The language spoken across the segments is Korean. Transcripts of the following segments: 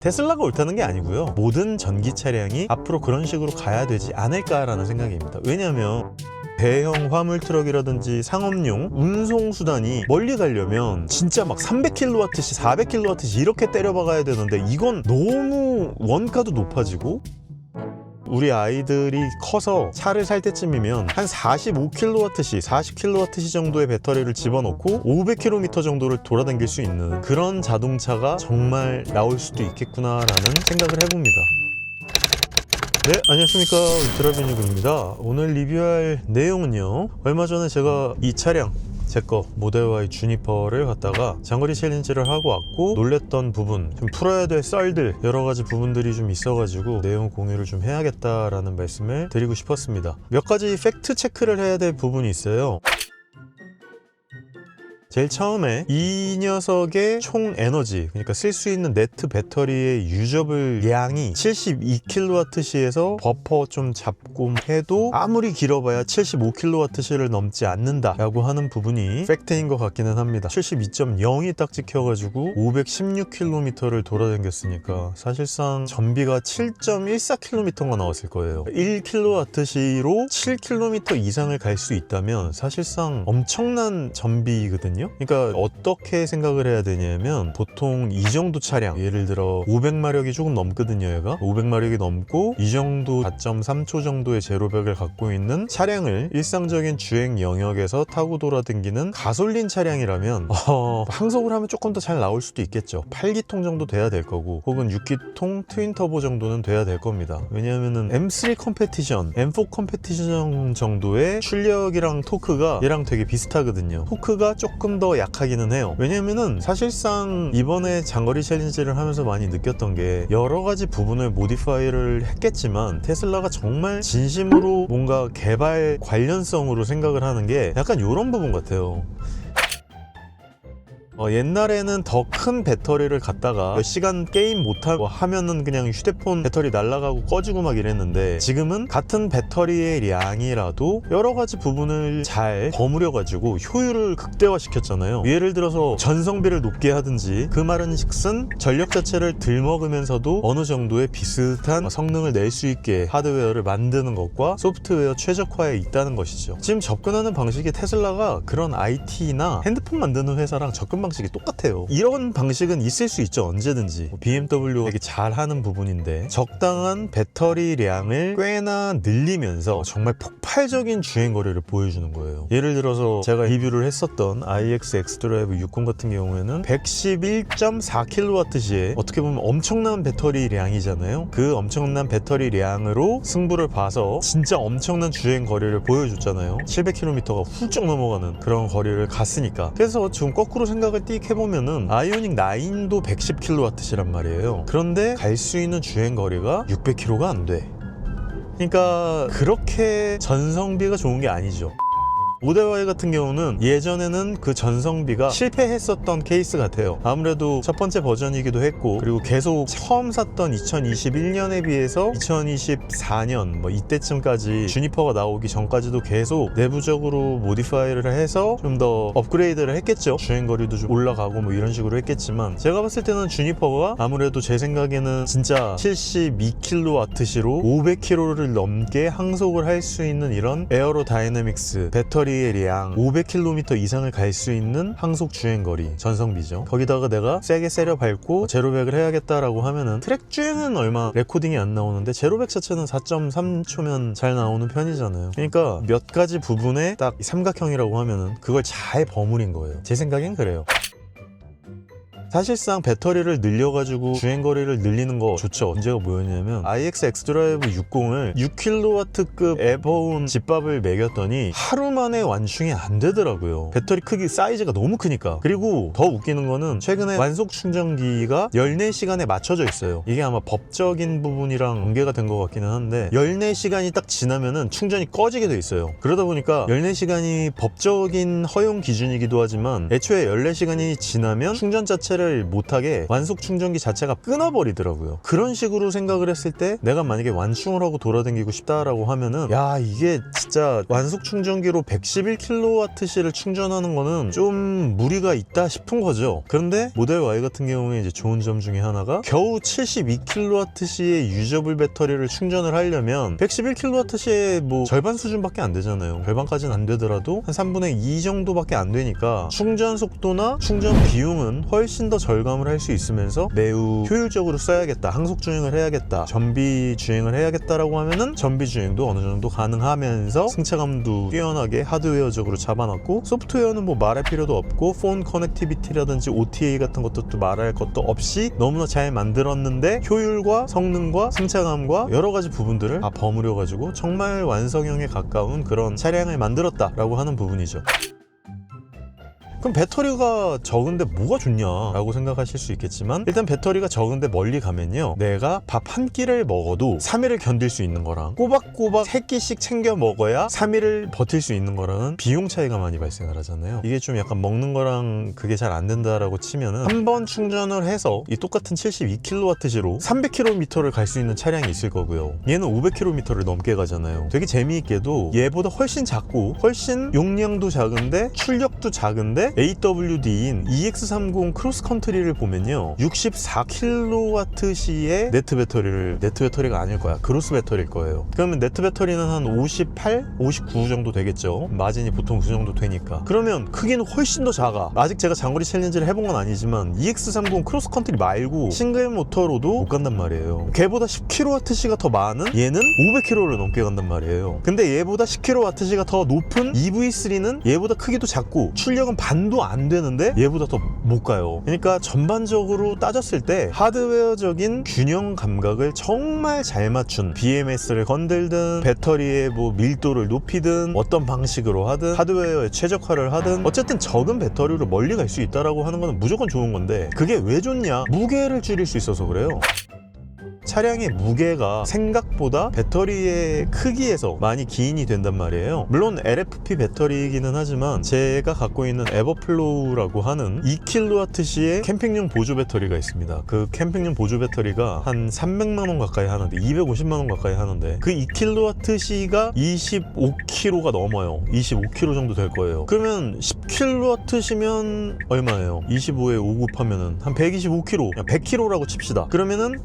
테슬라가 옳다는 게 아니고요. 모든 전기 차량이 앞으로 그런 식으로 가야 되지 않을까라는 생각입니다. 왜냐하면 대형 화물 트럭이라든지 상업용 운송 수단이 멀리 가려면 진짜 막 300kWh, 400kWh 이렇게 때려 박아야 되는데 이건 너무 원가도 높아지고 우리 아이들이 커서 차를 살 때쯤이면 한 45kWh, 40kWh 정도의 배터리를 집어넣고 500km 정도를 돌아다닐 수 있는 그런 자동차가 정말 나올 수도 있겠구나라는 생각을 해봅니다. 네, 안녕하십니까. 드라비뉴입니다. 오늘 리뷰할 내용은요. 얼마 전에 제가 이 차량 제 거 모델 Y 주니퍼를 갖다가 장거리 챌린지를 하고 왔고 놀랬던 부분 좀 풀어야 될 썰들 여러 가지 부분들이 좀 있어가지고 내용 공유를 좀 해야겠다라는 말씀을 드리고 싶었습니다. 몇 가지 팩트 체크를 해야 될 부분이 있어요 제일 처음에 이 녀석의 총 에너지 그러니까 쓸 수 있는 네트 배터리의 유저블 양이 72kWh에서 버퍼 좀 잡고 해도 아무리 길어봐야 75kWh를 넘지 않는다 라고 하는 부분이 팩트인 것 같기는 합니다. 72.0이 딱 찍혀가지고 516km를 돌아다녔으니까 사실상 전비가 7.14km가 나왔을 거예요. 1kWh로 7km 이상을 갈 수 있다면 사실상 엄청난 전비거든요 그러니까 어떻게 생각을 해야 되냐면 보통 이 정도 차량 예를 들어 500마력이 조금 넘거든요 얘가. 500마력이 넘고 이 정도 4.3초 정도의 제로백을 갖고 있는 차량을 일상적인 주행 영역에서 타고 돌아다니는 가솔린 차량이라면 어, 항속을 하면 조금 더 잘 나올 수도 있겠죠. 8기통 정도 돼야 될 거고 혹은 6기통 트윈 터보 정도는 돼야 될 겁니다. 왜냐하면은 M3 컴페티션 M4 컴페티션 정도의 출력이랑 토크가 얘랑 되게 비슷하거든요. 토크가 조금 더 약하기는 해요. 왜냐면은 사실상 이번에 장거리 챌린지를 하면서 많이 느꼈던 게 여러 가지 부분을 모디파이를 했겠지만 테슬라가 정말 진심으로 뭔가 개발 관련성으로 생각을 하는 게 약간 이런 부분 같아요 어, 옛날에는 더 큰 배터리를 갖다가 몇 시간 게임 못하고 하면은 그냥 휴대폰 배터리 날아가고 꺼지고 막 이랬는데 지금은 같은 배터리의 양이라도 여러 가지 부분을 잘 버무려 가지고 효율을 극대화 시켰잖아요. 예를 들어서 전성비를 높게 하든지 그 말은 즉슨 전력 자체를 들 먹으면서도 어느 정도의 비슷한 성능을 낼 수 있게 하드웨어를 만드는 것과 소프트웨어 최적화에 있다는 것이죠. 지금 접근하는 방식이 테슬라가 그런 IT나 핸드폰 만드는 회사랑 접근 방 식이 똑같아요. 이런 방식은 있을 수 있죠. 언제든지. 뭐 BMW 되게 잘하는 부분인데 적당한 배터리량을 꽤나 늘리면서 정말 폭발적인 주행 거리를 보여주는 거예요. 예를 들어서 제가 리뷰를 했었던 iX X드라이브 60 같은 경우에는 111.4kWh에 어떻게 보면 엄청난 배터리량이잖아요. 그 엄청난 배터리량으로 승부를 봐서 진짜 엄청난 주행 거리를 보여줬잖아요. 700km가 훌쩍 넘어가는 그런 거리를 갔으니까. 그래서 지금 거꾸로 생각을 띡 해보면은 아이오닉 9도 110kWh란 말이에요. 그런데 갈 수 있는 주행 거리가 600km가 안 돼. 그러니까 그렇게 전성비가 좋은 게 아니죠. 모델 Y 같은 경우는 예전에는 그 전성비가 실패했었던 케이스 같아요. 아무래도 첫 번째 버전이기도 했고, 그리고 계속 처음 샀던 2021년에 비해서 2024년 뭐 이때쯤까지 주니퍼가 나오기 전까지도 계속 내부적으로 모디파이를 해서 좀 더 업그레이드를 했겠죠. 주행거리도 좀 올라가고 뭐 이런 식으로 했겠지만, 제가 봤을 때는 주니퍼가 아무래도 제 생각에는 진짜 72kWh로 500km를 넘게 항속을 할 수 있는 이런 에어로 다이내믹스 배터리 배터리의 량 500km 이상을 갈 수 있는 항속 주행 거리 전성비죠. 거기다가 내가 세게 세려 밟고 제로백을 해야겠다라고 하면은 트랙 주행은 얼마 레코딩이 안 나오는데 제로백 자체는 4.3초면 잘 나오는 편이잖아요. 그러니까 몇 가지 부분에 딱 삼각형이라고 하면은 그걸 잘 버무린 거예요. 제 생각엔 그래요. 사실상 배터리를 늘려가지고 주행거리를 늘리는 거 좋죠. 문제가 뭐였냐면 iX X드라이브 60을 6kW급 에버온 집밥을 매겼더니 하루 만에 완충이 안 되더라고요. 배터리 크기 사이즈가 너무 크니까. 그리고 더 웃기는 거는 최근에 완속 충전기가 14시간에 맞춰져 있어요. 이게 아마 법적인 부분이랑 연계가 된 것 같기는 한데 14시간이 딱 지나면은 충전이 꺼지게 돼 있어요. 그러다 보니까 14시간이 법적인 허용 기준이기도 하지만 애초에 14시간이 지나면 충전 자체를 자체를 못하게 완속 충전기 자체가 끊어버리더라고요. 그런 식으로 생각을 했을 때 내가 만약에 완충을 하고 돌아다니고 싶다라고 하면은 야 이게 진짜 완속 충전기로 111kWh를 충전하는 거는 좀 무리가 있다 싶은 거죠. 그런데 모델 Y 같은 경우에 이제 좋은 점 중에 하나가 겨우 72kWh의 유저블 배터리를 충전을 하려면 111kWh의 뭐 절반 수준밖에 안 되잖아요. 절반까지는 안 되더라도 한 3분의 2 정도밖에 안 되니까 충전 속도나 충전 비용은 훨씬 더 절감을 할 수 있으면서 매우 효율적으로 써야겠다. 항속 주행을 해야겠다. 전비 주행을 해야겠다라고 하면은 전비 주행도 어느 정도 가능하면서 승차감도 뛰어나게 하드웨어적으로 잡아놨고 소프트웨어는 뭐 말할 필요도 없고 폰 커넥티비티라든지 OTA 같은 것도 또 말할 것도 없이 너무나 잘 만들었는데 효율과 성능과 승차감과 여러 가지 부분들을 다 버무려 가지고 정말 완성형에 가까운 그런 차량을 만들었다라고 하는 부분이죠. 그럼 배터리가 적은데 뭐가 좋냐 라고 생각하실 수 있겠지만 일단 배터리가 적은데 멀리 가면요. 내가 밥 한 끼를 먹어도 3일을 견딜 수 있는 거랑 꼬박꼬박 3끼씩 챙겨 먹어야 3일을 버틸 수 있는 거랑은 비용 차이가 많이 발생을 하잖아요. 이게 좀 약간 먹는 거랑 그게 잘 안 된다라고 치면은 한 번 충전을 해서 이 똑같은 72kWh로 300km를 갈 수 있는 차량이 있을 거고요. 얘는 500km를 넘게 가잖아요. 되게 재미있게도 얘보다 훨씬 작고 훨씬 용량도 작은데 출력도 작은데 AWD인 EX30 크로스컨트리를 보면요 64kWh의 네트 배터리를 네트 배터리가 아닐 거야. 그로스 배터리일 거예요. 그러면 네트 배터리는 한 58, 59 정도 되겠죠? 마진이 보통 그 정도 되니까. 그러면 크기는 훨씬 더 작아. 아직 제가 장거리 챌린지를 해본 건 아니지만 EX30 크로스컨트리 말고 싱글 모터로도 못 간단 말이에요. 걔보다 10kWh가 더 많은 얘는 500km를 넘게 간단 말이에요. 근데 얘보다 10kWh가 더 높은 EV3는 얘보다 크기도 작고 출력은 반도 안 되는데 얘보다 더 못 가요. 그러니까 전반적으로 따졌을 때 하드웨어적인 균형 감각을 정말 잘 맞춘 BMS를 건들든 배터리의 뭐 밀도를 높이든 어떤 방식으로 하든 하드웨어에 최적화를 하든 어쨌든 적은 배터리로 멀리 갈 수 있다라고 하는 거는 무조건 좋은 건데 그게 왜 좋냐? 무게를 줄일 수 있어서 그래요 차량의 무게가 생각보다 배터리의 크기에서 많이 기인이 된단 말이에요. 물론 LFP 배터리이기는 하지만 제가 갖고 있는 에버플로우라고 하는 2kWh의 캠핑용 보조 배터리가 있습니다. 그 캠핑용 보조 배터리가 한 300만 원 가까이 하는데 250만 원 가까이 하는데 그 2kWh가 25kg가 넘어요. 25kg 정도 될 거예요. 그러면 10kWh면 얼마예요? 25에 5 곱하면 은 한 125kg, 100kg라고 칩시다. 그러면은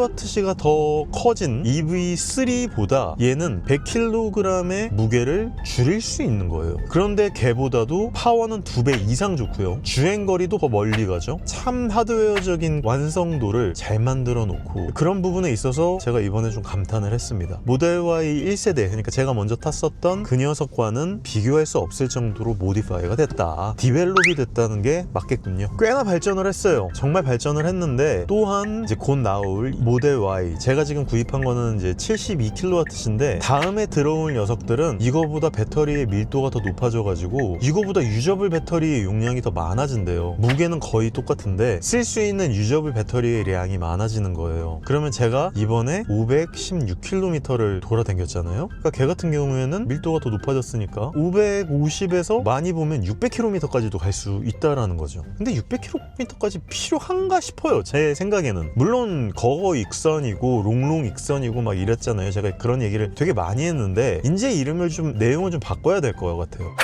10kWh가 더 커진 EV3보다 얘는 100kg의 무게를 줄일 수 있는 거예요. 그런데 걔보다도 파워는 두배 이상 좋고요. 주행 거리도 더 멀리 가죠. 참 하드웨어적인 완성도를 잘 만들어 놓고 그런 부분에 있어서 제가 이번에 좀 감탄을 했습니다. 모델 Y 1세대 그러니까 제가 먼저 탔었던 그 녀석과는 비교할 수 없을 정도로 모디파이가 됐다. 디벨롭이 됐다는 게 맞겠군요. 꽤나 발전을 했어요. 정말 발전을 했는데 또한 이제 곧 나올 모델 Y 제가 지금 구입한 거는 이제 72kWh인데 다음에 들어올 녀석들은 이거보다 배터리의 밀도가 더 높아져 가지고 이거보다 유저블 배터리의 용량이 더 많아진대요. 무게는 거의 똑같은데 쓸 수 있는 유저블 배터리의 량이 많아지는 거예요. 그러면 제가 이번에 516km를 돌아다녔잖아요. 그러니까 걔 같은 경우에는 밀도가 더 높아졌으니까 550에서 많이 보면 600km까지도 갈 수 있다라는 거죠. 근데 600km까지 필요한가 싶어요. 제 생각에는. 물론 거거 익선이고 롱롱 익선이고 막 이랬잖아요. 제가 그런 얘기를 되게 많이 했는데 이제 이름을 좀 내용을 좀 바꿔야 될 것 같아요.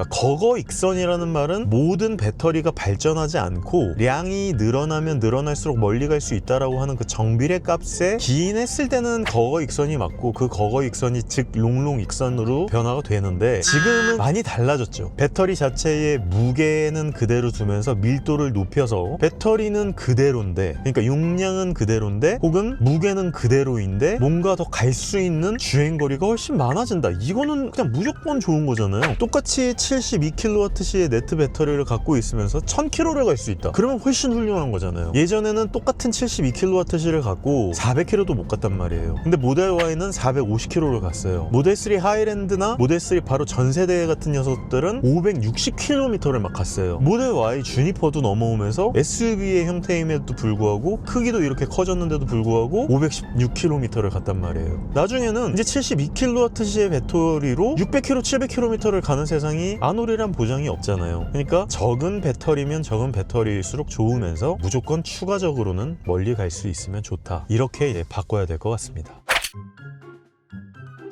그러니까 거거 익선이라는 말은 모든 배터리가 발전하지 않고 량이 늘어나면 늘어날수록 멀리 갈 수 있다라고 하는 그 정비례 값에 기인했을 때는 거거 익선이 맞고 그 거거 익선이 즉 롱롱 익선으로 변화가 되는데 지금은 많이 달라졌죠. 배터리 자체의 무게는 그대로 두면서 밀도를 높여서 배터리는 그대로인데 그러니까 용량은 그대로인데 혹은 무게는 그대로인데 뭔가 더 갈 수 있는 주행 거리가 훨씬 많아진다. 이거는 그냥 무조건 좋은 거잖아요. 똑같이 72kWh의 네트 배터리를 갖고 있으면서 1000km를 갈 수 있다. 그러면 훨씬 훌륭한 거잖아요. 예전에는 똑같은 72kWh를 갖고 400km도 못 갔단 말이에요. 근데 모델 Y는 450km를 갔어요. 모델 3 하이랜드나 모델 3 바로 전 세대 같은 녀석들은 560km를 막 갔어요. 모델 Y 주니퍼도 넘어오면서 SUV의 형태임에도 불구하고 크기도 이렇게 커졌는데도 불구하고 516km를 갔단 말이에요. 나중에는 이제 72kWh의 배터리로 600km, 700km를 가는 세상이 안 오리란 보장이 없잖아요. 그러니까 적은 배터리면 적은 배터리일수록 좋으면서 무조건 추가적으로는 멀리 갈 수 있으면 좋다. 이렇게 바꿔야 될 것 같습니다.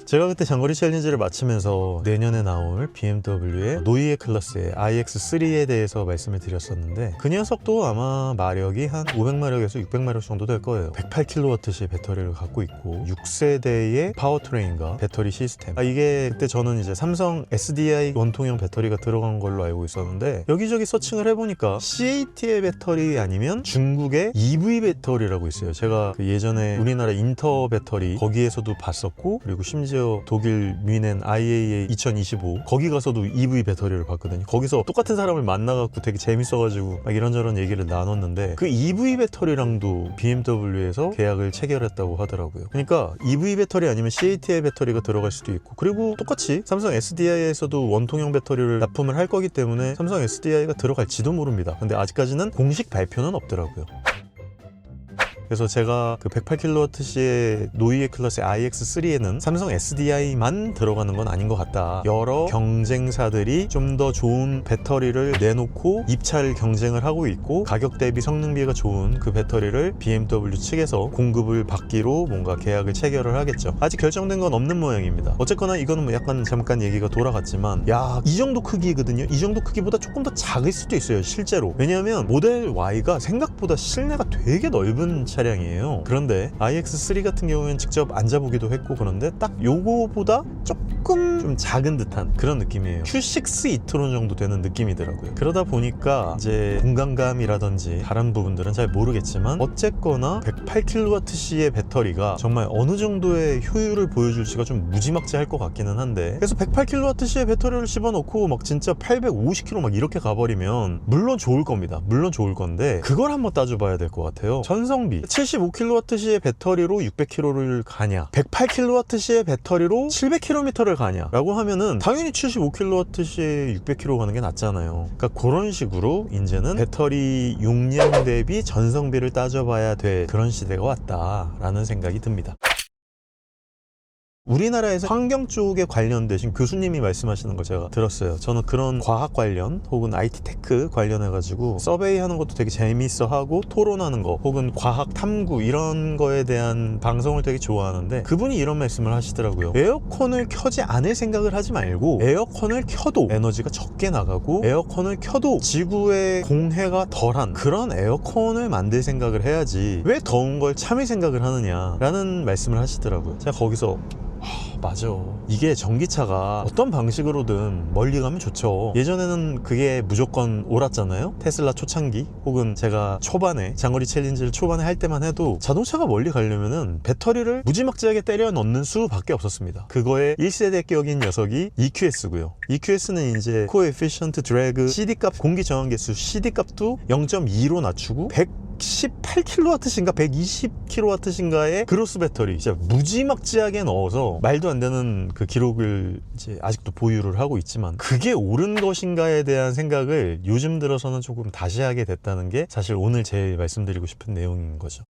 제가 그때 장거리 챌린지를 마치면서 내년에 나올 BMW의 노이에 클래스의 iX3에 대해서 말씀을 드렸었는데 그 녀석도 아마 마력이 한 500마력에서 600마력 정도 될 거예요. 108kWh의 배터리를 갖고 있고 6세대의 파워트레인과 배터리 시스템. 아, 이게 그때 저는 이제 삼성 SDI 원통형 배터리가 들어간 걸로 알고 있었는데 여기저기 서칭을 해보니까 CAT의 배터리 아니면 중국의 EV 배터리라고 있어요. 제가 그 예전에 우리나라 인터 배터리 거기에서도 봤었고 그리고 심지어 독일 뮌헨 IAA 2025 거기 가서도 EV 배터리를 봤거든요. 거기서 똑같은 사람을 만나갖고 되게 재밌어가지고 막 이런저런 얘기를 나눴는데 그 EV 배터리랑도 BMW에서 계약을 체결했다고 하더라고요. 그러니까 EV 배터리 아니면 CAT의 배터리가 들어갈 수도 있고 그리고 똑같이 삼성 SDI에서도 원통형 배터리를 납품을 할 거기 때문에 삼성 SDI가 들어갈지도 모릅니다. 근데 아직까지는 공식 발표는 없더라고요. 그래서 제가 그 108kWh의 노이에 클래스 iX3에는 삼성 SDI만 들어가는 건 아닌 것 같다. 여러 경쟁사들이 좀 더 좋은 배터리를 내놓고 입찰 경쟁을 하고 있고 가격 대비 성능 비가 좋은 그 배터리를 BMW 측에서 공급을 받기로 뭔가 계약을 체결을 하겠죠. 아직 결정된 건 없는 모양입니다. 어쨌거나 이거는 뭐 약간 잠깐 얘기가 돌아갔지만 야, 이 정도 크기거든요. 이 정도 크기보다 조금 더 작을 수도 있어요. 실제로. 왜냐하면 모델 Y가 생각보다 실내가 되게 넓은 차 량이에요. 그런데 iX3 같은 경우에는 직접 앉아보기도 했고 그런데 딱 요거보다 조금 좀 작은 듯한 그런 느낌이에요. Q6 이트론 정도 되는 느낌이더라고요. 그러다 보니까 이제 공간감이라든지 다른 부분들은 잘 모르겠지만 어쨌거나 108kWh의 배터리가 정말 어느 정도의 효율을 보여줄지가 좀 무지막지할 것 같기는 한데 그래서 108kWh의 배터리를 집어넣고 막 진짜 850km 막 이렇게 가버리면 물론 좋을 겁니다. 물론 좋을 건데 그걸 한번 따져봐야 될 것 같아요. 전성비 75kWh의 배터리로 600km를 가냐 108kWh의 배터리로 700km를 가냐 라고 하면은 당연히 75kWh의 600km 가는 게 낫잖아요. 그러니까 그런 식으로 이제는 배터리 용량 대비 전성비를 따져봐야 될 그런 시대가 왔다라는 생각이 듭니다. 우리나라에서 환경 쪽에 관련되신 교수님이 말씀하시는 걸 제가 들었어요. 저는 그런 과학 관련 혹은 IT 테크 관련해 가지고 서베이 하는 것도 되게 재미있어 하고 토론하는 거 혹은 과학 탐구 이런 거에 대한 방송을 되게 좋아하는데 그분이 이런 말씀을 하시더라고요. 에어컨을 켜지 않을 생각을 하지 말고 에어컨을 켜도 에너지가 적게 나가고 에어컨을 켜도 지구의 공해가 덜한 그런 에어컨을 만들 생각을 해야지 왜 더운 걸 참을 생각을 하느냐 라는 말씀을 하시더라고요. 제가 거기서 맞아. 이게 전기차가 어떤 방식으로든 멀리 가면 좋죠. 예전에는 그게 무조건 옳았잖아요. 테슬라 초창기 혹은 제가 초반에 장거리 챌린지를 초반에 할 때만 해도 자동차가 멀리 가려면은 배터리를 무지막지하게 때려 넣는 수밖에 없었습니다. 그거의 1세대 격인 녀석이 EQS고요. EQS는 이제 코에피션트 드래그 CD 값 공기 저항 개수 CD 값도 0.2로 낮추고 100 18kW인가 120kW인가의 그로스 배터리 진짜 무지막지하게 넣어서 말도 안 되는 그 기록을 이제 아직도 보유를 하고 있지만 그게 옳은 것인가에 대한 생각을 요즘 들어서는 조금 다시 하게 됐다는 게 사실 오늘 제일 말씀드리고 싶은 내용인 거죠.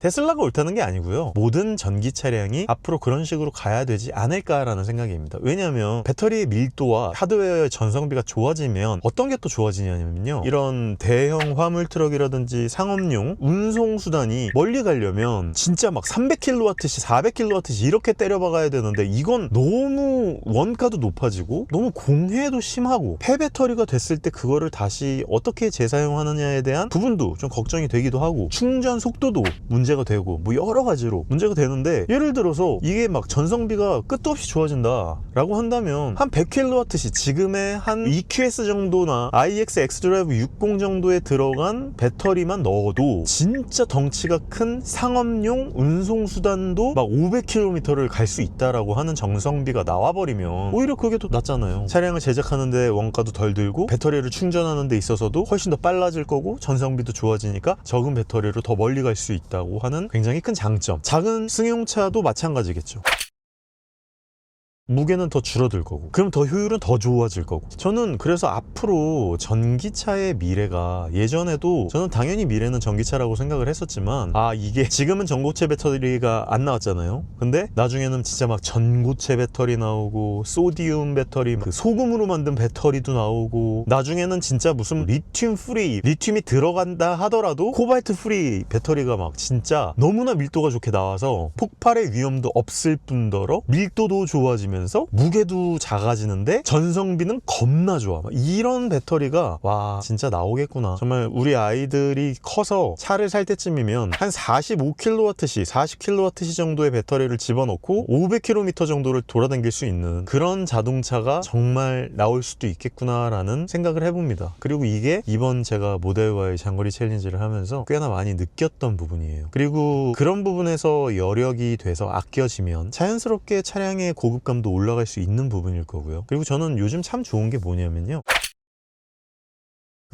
테슬라가 옳다는 게 아니고요. 모든 전기 차량이 앞으로 그런 식으로 가야 되지 않을까라는 생각입니다. 왜냐하면 배터리의 밀도와 하드웨어의 전성비가 좋아지면 어떤 게 또 좋아지냐면요. 이런 대형 화물 트럭이라든지 상업용 운송 수단이 멀리 가려면 진짜 막 300kW, 400kW 이렇게 때려박아야 되는데 이건 너무 원가도 높아지고 너무 공해도 심하고 폐배터리가 됐을 때 그거를 다시 어떻게 재사용하느냐에 대한 부분도 좀 걱정이 되기도 하고 충전 속도도 문제 가 되고 뭐 여러 가지로 문제가 되는데 예를 들어서 이게 막 전성비가 끝도 없이 좋아진다 라고 한다면 한 100kWh 지금의 한 EQS 정도나 iX x드라이브 60 정도에 들어간 배터리만 넣어도 진짜 덩치가 큰 상업용 운송수단도 막 500km를 갈 수 있다라고 하는 정성비가 나와버리면 오히려 그게 더 낫잖아요. 차량을 제작하는데 원가도 덜 들고 배터리를 충전하는 데 있어서도 훨씬 더 빨라질 거고 전성비도 좋아지니까 적은 배터리로 더 멀리 갈 수 있다고 하는 굉장히 큰 장점. 작은 승용차도 마찬가지겠죠 무게는 더 줄어들 거고. 그럼 더 효율은 더 좋아질 거고. 저는 그래서 앞으로 전기차의 미래가 예전에도 저는 당연히 미래는 전기차라고 생각을 했었지만 아 이게 지금은 전고체 배터리가 안 나왔잖아요. 근데 나중에는 진짜 막 전고체 배터리 나오고 소디움 배터리 그 소금으로 만든 배터리도 나오고 나중에는 진짜 무슨 리튬 프리 리튬이 들어간다 하더라도 코발트 프리 배터리가 막 진짜 너무나 밀도가 좋게 나와서 폭발의 위험도 없을 뿐더러 밀도도 좋아지면 서 무게도 작아지는데 전성비는 겁나 좋아. 막 이런 배터리가 와 진짜 나오겠구나. 정말 우리 아이들이 커서 차를 살 때쯤이면 한 45kWh 40kWh 정도의 배터리를 집어넣고 500km 정도를 돌아다닐 수 있는 그런 자동차가 정말 나올 수도 있겠구나라는 생각을 해봅니다. 그리고 이게 이번 제가 모델과의 장거리 챌린지를 하면서 꽤나 많이 느꼈던 부분이에요. 그리고 그런 부분에서 여력이 돼서 아껴지면 자연스럽게 차량의 고급감도 올라갈 수 있는 부분일 거고요. 그리고 저는 요즘 참 좋은 게 뭐냐면요. 그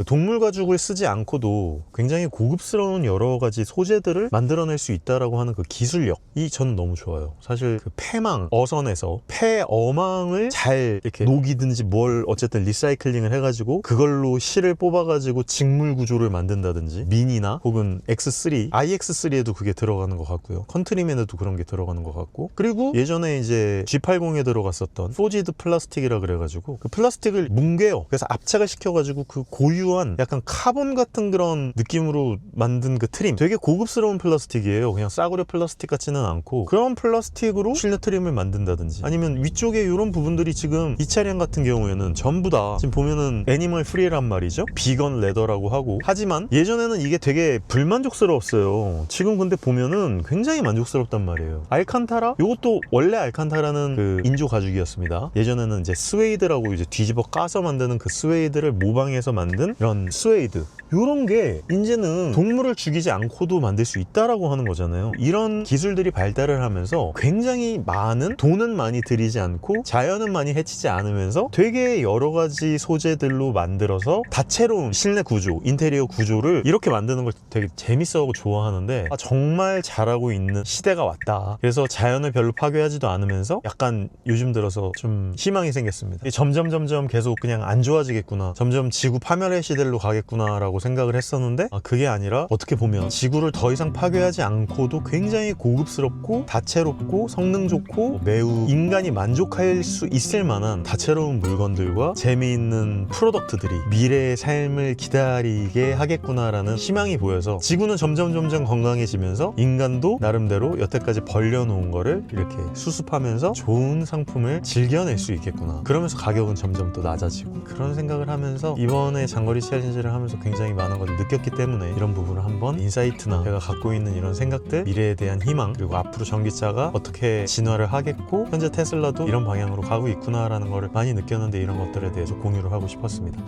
동물 가죽을 쓰지 않고도 굉장히 고급스러운 여러 가지 소재들을 만들어낼 수 있다라고 하는 그 기술력이 저는 너무 좋아요. 사실 그 폐망, 어선에서 폐 어망을 잘 이렇게 녹이든지 뭘 어쨌든 리사이클링을 해가지고 그걸로 실을 뽑아가지고 직물 구조를 만든다든지 미니나 혹은 X3, iX3에도 그게 들어가는 것 같고요. 컨트리맨에도 그런 게 들어가는 것 같고 그리고 예전에 이제 G80에 들어갔었던 포지드 플라스틱이라 그래가지고 그 플라스틱을 뭉개요. 그래서 압착을 시켜가지고 그 고유 고유한 약간 카본 같은 그런 느낌으로 만든 그 트림. 되게 고급스러운 플라스틱이에요. 그냥 싸구려 플라스틱 같지는 않고 그런 플라스틱으로 실내 트림을 만든다든지 아니면 위쪽에 이런 부분들이 지금 이 차량 같은 경우에는 전부 다 지금 보면은 애니멀 프리란 말이죠. 비건 레더라고 하고. 하지만 예전에는 이게 되게 불만족스러웠어요. 지금 근데 보면은 굉장히 만족스럽단 말이에요. 알칸타라? 이것도 원래 알칸타라는 그 인조 가죽이었습니다. 예전에는 이제 스웨이드라고 이제 뒤집어 까서 만드는 그 스웨이드를 모방해서 만든 이런 스웨이드 이런 게 이제는 동물을 죽이지 않고도 만들 수 있다라고 하는 거잖아요. 이런 기술들이 발달을 하면서 굉장히 많은 돈은 많이 들이지 않고 자연은 많이 해치지 않으면서 되게 여러 가지 소재들로 만들어서 다채로운 실내 구조 인테리어 구조를 이렇게 만드는 걸 되게 재밌어하고 좋아하는데 아, 정말 잘하고 있는 시대가 왔다. 그래서 자연을 별로 파괴하지도 않으면서 약간 요즘 들어서 좀 희망이 생겼습니다. 점점 점점 계속 그냥 안 좋아지겠구나. 점점 지구 파멸의 시대로 가겠구나 라고 생각을 했었는데 아, 그게 아니라 어떻게 보면 지구를 더 이상 파괴하지 않고도 굉장히 고급스럽고 다채롭고 성능 좋고 매우 인간이 만족할 수 있을 만한 다채로운 물건들과 재미있는 프로덕트들이 미래의 삶을 기다리게 하겠구나라는 희망이 보여서 지구는 점점 점점 건강해지면서 인간도 나름대로 여태까지 벌려놓은 거를 이렇게 수습하면서 좋은 상품을 즐겨낼 수 있겠구나. 그러면서 가격은 점점 또 낮아지고 그런 생각을 하면서 이번에 장거리 챌린지를 하면서 굉장히 많은 것을 느꼈기 때문에 이런 부분을 한번 인사이트나 제가 갖고 있는 이런 생각들 미래에 대한 희망 그리고 앞으로 전기차가 어떻게 진화를 하겠고 현재 테슬라도 이런 방향으로 가고 있구나라는 것을 많이 느꼈는데 이런 것들에 대해서 공유를 하고 싶었습니다.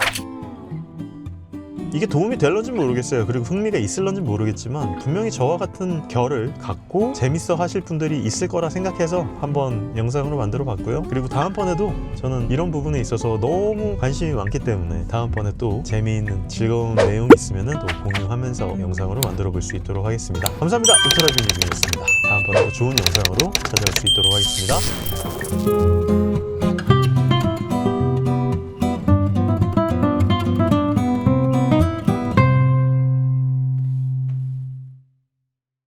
이게 도움이 될런지 모르겠어요. 그리고 흥미가 있을런지 모르겠지만 분명히 저와 같은 결을 갖고 재밌어 하실 분들이 있을 거라 생각해서 한번 영상으로 만들어 봤고요. 그리고 다음번에도 저는 이런 부분에 있어서 너무 관심이 많기 때문에 다음번에 또 재미있는 즐거운 내용이 있으면 또 공유하면서 영상으로 만들어 볼 수 있도록 하겠습니다. 감사합니다. 울트라뷰 뉴스였습니다. 다음번에 도 좋은 영상으로 찾아올 수 있도록 하겠습니다.